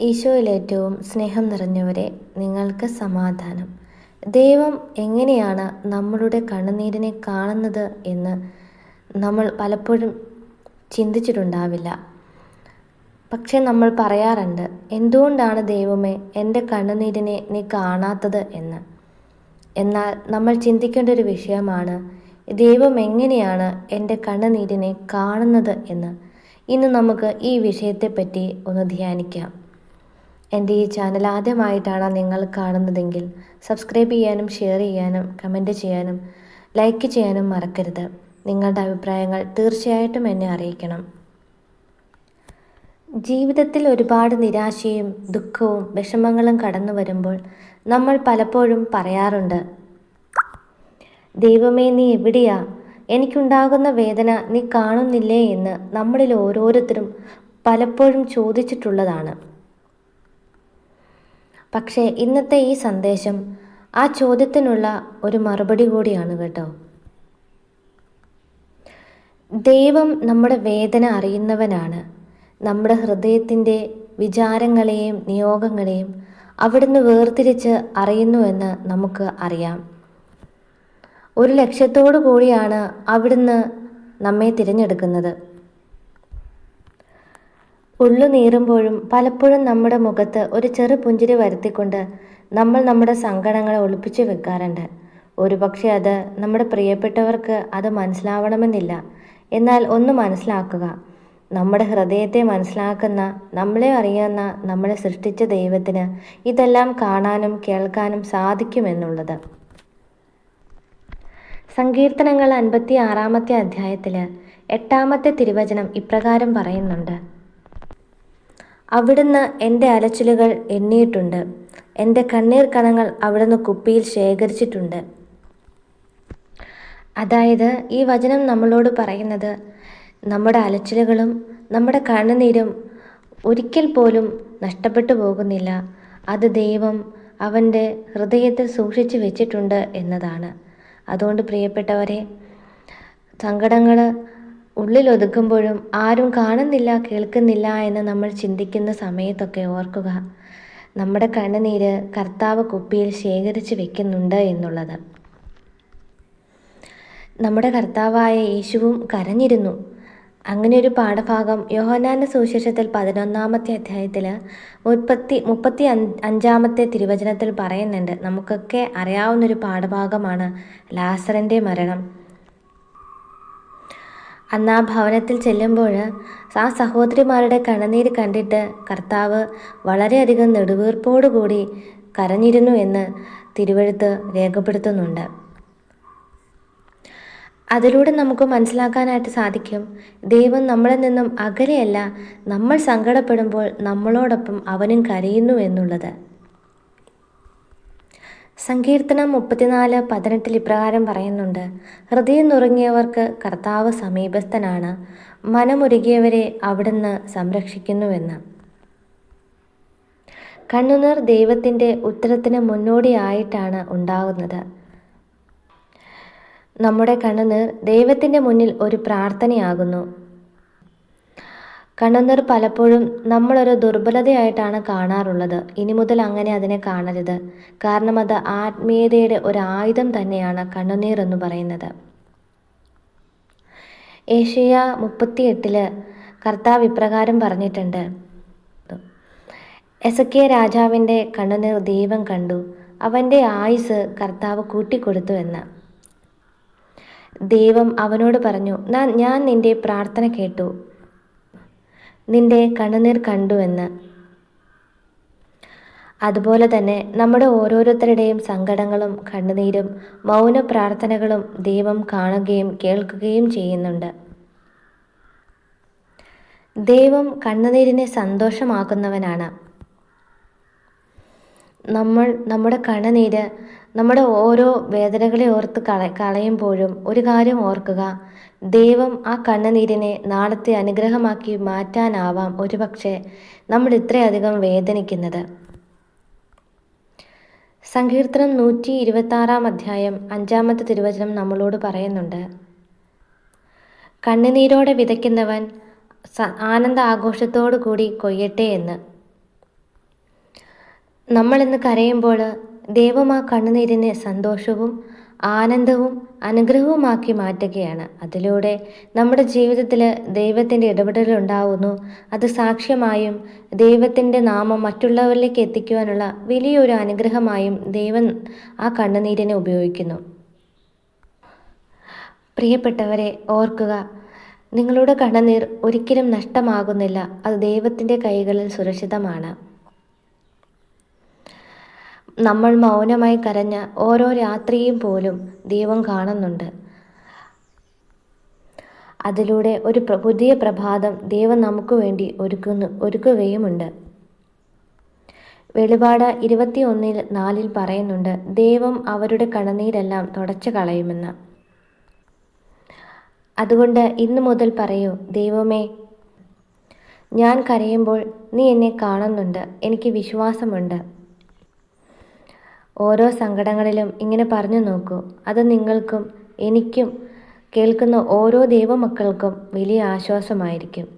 ഈശോയിൽ ഏറ്റവും സ്നേഹം നിറഞ്ഞവരെ നിങ്ങൾക്ക് സമാധാനം. ദൈവം എങ്ങനെയാണ് നമ്മളുടെ കണ്ണുനീരിനെ കാണുന്നത് എന്ന് നമ്മൾ പലപ്പോഴും ചിന്തിച്ചിട്ടുണ്ടാവില്ല. പക്ഷെ നമ്മൾ പറയാറുണ്ട് എന്തുകൊണ്ടാണ് ദൈവമേ എന്റെ കണ്ണുനീരിനെ നീ കാണാത്തത് എന്ന്? എന്നാൽ നമ്മൾ ചിന്തിക്കേണ്ട ഒരു വിഷയമാണ് ദൈവം എങ്ങനെയാണ് എന്റെ കണ്ണുനീരിനെ കാണുന്നത് എന്ന്? ഇന്ന് നമുക്ക് ഈ വിഷയത്തെപ്പറ്റി ഒന്ന് ധ്യാനിക്കാം. എന്റെ ഈ ചാനൽ ആദ്യമായിട്ടാണ് നിങ്ങൾ കാണുന്നതെങ്കിൽ സബ്സ്ക്രൈബ് ചെയ്യാനും ഷെയർ ചെയ്യാനും കമന്റ് ചെയ്യാനും ലൈക്ക് ചെയ്യാനും മറക്കരുത്. നിങ്ങളുടെ അഭിപ്രായങ്ങൾ തീർച്ചയായിട്ടും എന്നെ അറിയിക്കണം. ജീവിതത്തിൽ ഒരുപാട് നിരാശയും ദുഃഖവും വിഷമങ്ങളും കടന്നു വരുമ്പോൾ നമ്മൾ പലപ്പോഴും പറയാറുണ്ട് ദൈവമേ നീ എവിടെയാ? എനിക്കുണ്ടാകുന്ന വേദന നീ കാണുന്നില്ലേ? എന്ന് നമ്മളിൽ ഓരോരുത്തരും പലപ്പോഴും ചോദിച്ചിട്ടുള്ളതാണ്. പക്ഷേ ഇന്നത്തെ ഈ സന്ദേശം ആ ചോദ്യത്തിനുള്ള ഒരു മറുപടി കൂടിയാണ് കേട്ടോ. ദൈവം നമ്മുടെ വേദന അറിയുന്നവനാണ്. നമ്മുടെ ഹൃദയത്തിന്റെ വിചാരങ്ങളെയും നിയോഗങ്ങളെയും അവിടുന്ന് വേർതിരിച്ച് അറിയുന്നുവെന്ന് നമുക്ക് അറിയാം. ഒരു ലക്ഷ്യത്തോടു കൂടിയാണ് അവിടുന്ന് നമ്മെ തിരഞ്ഞെടുക്കുന്നത്. ഉള്ളു നീറുമ്പോഴും പലപ്പോഴും നമ്മുടെ മുഖത്ത് ഒരു ചെറു പുഞ്ചിരി വരുത്തിക്കൊണ്ട് നമ്മൾ നമ്മുടെ സങ്കടങ്ങളെ ഒളിപ്പിച്ചു വെക്കാറുണ്ട്. ഒരുപക്ഷെ അത് നമ്മുടെ പ്രിയപ്പെട്ടവർക്ക് അത് മനസ്സിലാവണമെന്നില്ല. എന്നാൽ ഒന്ന് മനസ്സിലാക്കുക. നമ്മുടെ ഹൃദയത്തെ മനസ്സിലാക്കുന്ന നമ്മളെ അറിയുന്ന നമ്മളെ സൃഷ്ടിച്ച ദൈവത്തിന് ഇതെല്ലാം കാണാനും കേൾക്കാനും സാധിക്കുമെന്നുള്ളത്. സങ്കീർത്തനങ്ങൾ അൻപത്തി ആറാമത്തെ അധ്യായത്തിൽ എട്ടാമത്തെ തിരുവചനം ഇപ്രകാരം പറയുന്നുണ്ട്. അവിടുന്ന് എന്റെ അലച്ചിലുകൾ എണ്ണിയിട്ടുണ്ട്. എന്റെ കണ്ണീർ കണങ്ങൾ അവിടുന്ന് കുപ്പിയിൽ ശേഖരിച്ചിട്ടുണ്ട്. അതായത് ഈ വചനം നമ്മളോട് പറയുന്നത് നമ്മുടെ അലച്ചിലുകളും നമ്മുടെ കണ്ണുനീരും ഒരിക്കൽ പോലും നഷ്ടപ്പെട്ടു പോകുന്നില്ല. അത് ദൈവം അവന്റെ ഹൃദയത്തിൽ സൂക്ഷിച്ചു വെച്ചിട്ടുണ്ട് എന്നതാണ്. അതുകൊണ്ട് പ്രിയപ്പെട്ടവരെ സങ്കടങ്ങൾ ഉള്ളിൽ ഒതുക്കുമ്പോഴും ആരും കാണുന്നില്ല കേൾക്കുന്നില്ല എന്ന് നമ്മൾ ചിന്തിക്കുന്ന സമയത്തൊക്കെ ഓർക്കുക. നമ്മുടെ കണ്ണുനീര് കർത്താവ് കുപ്പിയിൽ ശേഖരിച്ച് വെക്കുന്നുണ്ട് എന്നുള്ളത്. നമ്മുടെ കർത്താവായ യേശുവും കരഞ്ഞിരുന്നു. അങ്ങനെ ഒരു പാഠഭാഗം യോഹനാന്റെ സുവിശേഷത്തിൽ പതിനൊന്നാമത്തെ അധ്യായത്തിൽ മുപ്പത്തി മുപ്പത്തി അഞ്ചാമത്തെ തിരുവചനത്തിൽ പറയുന്നുണ്ട്. നമുക്കൊക്കെ അറിയാവുന്നൊരു പാഠഭാഗമാണ് ലാസറിന്റെ മരണം. അന്ന് ആ ഭവനത്തിൽ ചെല്ലുമ്പോൾ ആ സഹോദരിമാരുടെ കണ്ണുനീര് കണ്ടിട്ട് കർത്താവ് വളരെയധികം നെടുവീർപ്പോടുകൂടി കരഞ്ഞിരുന്നു എന്ന് തിരുവഴുത്ത് രേഖപ്പെടുത്തുന്നുണ്ട്. അതിലൂടെ നമുക്ക് മനസ്സിലാക്കാനായിട്ട് സാധിക്കും ദൈവം നമ്മളിൽ നിന്നും അകലെയല്ല നമ്മൾ സങ്കടപ്പെടുമ്പോൾ നമ്മളോടൊപ്പം അവനും കരയുന്നു എന്നുള്ളത്. സങ്കീർത്തനം മുപ്പത്തിനാല് പതിനെട്ടിൽ ഇപ്രകാരം പറയുന്നുണ്ട്. ഹൃദയം നുറുങ്ങിയവർക്ക് കർത്താവ് സമീപസ്ഥനാണ്. മനമുരുകിയവരെ അവിടുന്ന് സംരക്ഷിക്കുന്നുവെന്ന്. കണ്ണുനീർ ദൈവത്തിന്റെ ഉത്തരത്തിന് മുന്നോടിയായിട്ടാണ് ഉണ്ടാകുന്നത്. നമ്മുടെ കണ്ണുനീർ ദൈവത്തിന്റെ മുന്നിൽ ഒരു പ്രാർത്ഥനയാകുന്നു. കണ്ണുനീർ പലപ്പോഴും നമ്മളൊരു ദുർബലതയായിട്ടാണ് കാണാറുള്ളത്. ഇനി മുതൽ അങ്ങനെ അതിനെ കാണരുത്. കാരണം അത് ആത്മീയതയുടെ ഒരു ആയുധം തന്നെയാണ് കണ്ണുനീർ എന്ന് പറയുന്നത്. ഏഷ്യ മുപ്പത്തി എട്ടിൽ കർത്താവ് ഇപ്രകാരം പറഞ്ഞിട്ടുണ്ട്. എസക്കിയ രാജാവിന്റെ കണ്ണുനീർ ദൈവം കണ്ടു. അവന്റെ ആയുസ് കർത്താവ് കൂട്ടിക്കൊടുത്തു എന്ന്. ദൈവം അവനോട് പറഞ്ഞു ഞാൻ നിന്റെ പ്രാർത്ഥന കേട്ടു. നിന്റെ കണ്ണുനീർ കണ്ടുവെന്ന്. അതുപോലെ തന്നെ നമ്മുടെ ഓരോരുത്തരുടെയും സങ്കടങ്ങളും കണ്ണുനീരും മൗന പ്രാർത്ഥനകളും ദൈവം കാണുകയും കേൾക്കുകയും ചെയ്യുന്നുണ്ട്. ദൈവം കണ്ണുനീരിനെ സന്തോഷമാക്കുന്നവനാണ്. നമ്മൾ നമ്മുടെ കണ്ണുനീര് നമ്മുടെ ഓരോ വേദനകളെ ഓർത്ത് കള കളയുമ്പോഴും ഒരു കാര്യം ഓർക്കുക. ദൈവം ആ കണ്ണുനീരിനെ നാളത്തെ അനുഗ്രഹമാക്കി മാറ്റാനാവാം ഒരുപക്ഷെ നമ്മൾ ഇത്രയധികം വേദനിക്കുന്നത്. സങ്കീർത്തനം നൂറ്റി ഇരുപത്താറാം അധ്യായം അഞ്ചാമത്തെ തിരുവചനം നമ്മളോട് പറയുന്നുണ്ട്. കണ്ണുനീരോടെ വിതയ്ക്കുന്നവൻ ആനന്ദ ആഘോഷത്തോടു കൂടി കൊയ്യട്ടെ എന്ന്. നമ്മൾ ഇന്ന് കരയുമ്പോൾ ദൈവം ആ കണ്ണുനീരിനെ സന്തോഷവും ആനന്ദവും അനുഗ്രഹവുമാക്കി മാറ്റുകയാണ്. അതിലൂടെ നമ്മുടെ ജീവിതത്തിൽ ദൈവത്തിന്റെ ഇടപെടൽ ഉണ്ടാവുന്നു. അത് സാക്ഷ്യമായും ദൈവത്തിന്റെ നാമം മറ്റുള്ളവരിലേക്ക് എത്തിക്കുവാനുള്ള വലിയൊരു അനുഗ്രഹമായും ദൈവം ആ കണ്ണുനീരിനെ ഉപയോഗിക്കുന്നു. പ്രിയപ്പെട്ടവരെ ഓർക്കുക നിങ്ങളുടെ കണ്ണുനീർ ഒരിക്കലും നഷ്ടമാകുന്നില്ല. അത് ദൈവത്തിന്റെ കൈകളിൽ സുരക്ഷിതമാണ്. നമ്മൾ മൗനമായി കരഞ്ഞ ഓരോ രാത്രിയും പോലും ദൈവം കാണുന്നുണ്ട്. അതിലൂടെ ഒരു പുതിയ പ്രഭാതം ദൈവം നമുക്ക് വേണ്ടി ഒരുക്കുന്നു ഒരുക്കുകയുമുണ്ട്. വെളിപാട് ഇരുപത്തി ഒന്നിൽ നാലിൽ പറയുന്നുണ്ട് ദൈവം അവരുടെ കണനീരെല്ലാം തുടച്ചു കളയുമെന്ന്. അതുകൊണ്ട് ഇന്നു മുതൽ പറയൂ ദൈവമേ ഞാൻ കരയുമ്പോൾ നീ എന്നെ കാണുന്നുണ്ട് എനിക്ക് വിശ്വാസമുണ്ട്. ഓരോ സങ്കടങ്ങളിലും ഇങ്ങനെ പറഞ്ഞു നോക്കൂ. അത് നിങ്ങൾക്കും എനിക്കും കേൾക്കുന്ന ഓരോ ദൈവമക്കൾക്കും വലിയ ആശ്വാസമായിരിക്കും.